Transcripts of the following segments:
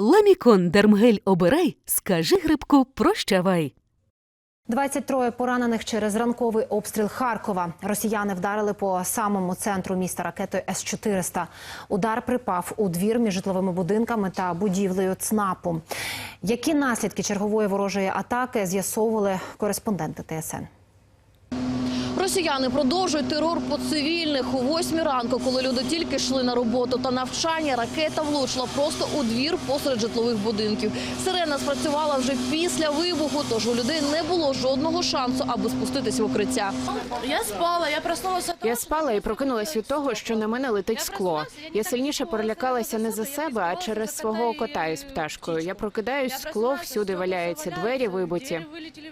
Ламікон Дермгель обирай, скажи грибку прощавай. 23 поранених через ранковий обстріл Харкова. Росіяни вдарили по самому центру міста ракетою С-400. Удар припав у двір між житловими будинками та будівлею ЦНАПу. Які наслідки чергової ворожої атаки з'ясовували кореспонденти ТСН. Росіяни продовжують терор по цивільних. У восьмій ранку, коли люди тільки йшли на роботу та навчання, ракета влучила просто у двір посеред житлових будинків. Сирена спрацювала вже після вибуху, тож у людей не було жодного шансу, аби спуститись в укриття. Я спала, я проснулася. Я спала і прокинулась від того, що на мене летить скло. Я сильніше перелякалася не за себе, а через свого кота із пташкою. Я прокидаюсь, скло всюди валяється, двері вибиті.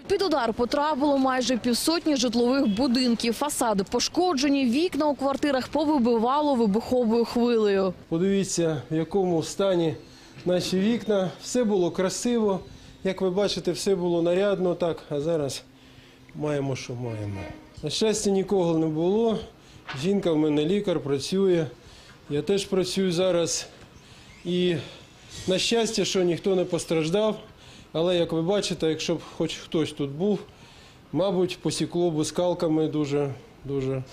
Під удар потрапило майже півсотні житлових будинків. Фасади пошкоджені, вікна у квартирах повибивало вибуховою хвилею. Подивіться, в якому стані наші вікна. Все було красиво. Як ви бачите, все було нарядно так, а зараз маємо, що маємо. На щастя, нікого не було. Жінка в мене лікар, працює. Я теж працюю зараз. І на щастя, що ніхто не постраждав. Але як ви бачите, якщо б хоч хтось тут був, мабуть, посікло б скалками дуже, дуже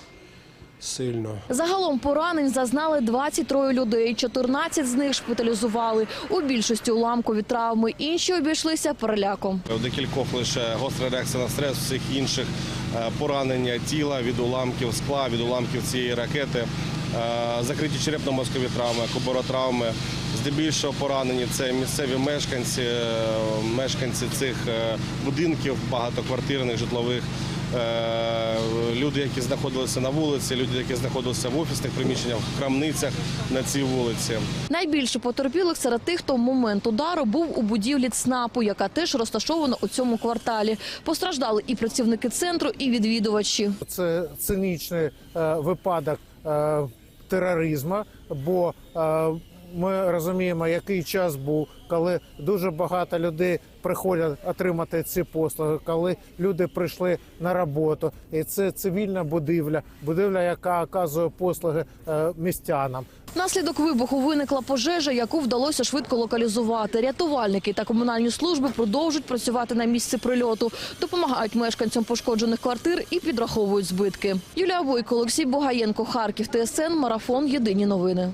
сильно. Загалом поранень зазнали 23 людей, 14 з них шпиталізували. У більшості уламкові травми, інші обійшлися переляком. У декількох лише гостра реакція на стрес, всіх інших е, поранення тіла від уламків скла, від уламків цієї ракети, е, закриті черепно-мозкові травми, коборотравми. Здебільшого поранені це місцеві мешканці, е, мешканці цих е, будинків багатоквартирних житлових. е, Люди, які знаходилися на вулиці, люди, які знаходилися в офісних приміщеннях, в крамницях на цій вулиці. Найбільше потерпілих серед тих, хто в момент удару був у будівлі ЦНАПу, яка теж розташована у цьому кварталі. Постраждали і працівники центру, і відвідувачі. Це цинічний е, випадок е, тероризму, бо е, ми розуміємо, який час був, коли дуже багато людей приходять отримати ці послуги, коли люди прийшли на роботу, і це цивільна будівля, будівля, яка оказує послуги е, містянам. Внаслідок вибуху виникла пожежа, яку вдалося швидко локалізувати. Рятувальники та комунальні служби продовжують працювати на місці прильоту, допомагають мешканцям пошкоджених квартир і підраховують збитки. Юлія Бойко, Олексій Бугаєнко, Харків, ТСН, Марафон. Єдині новини.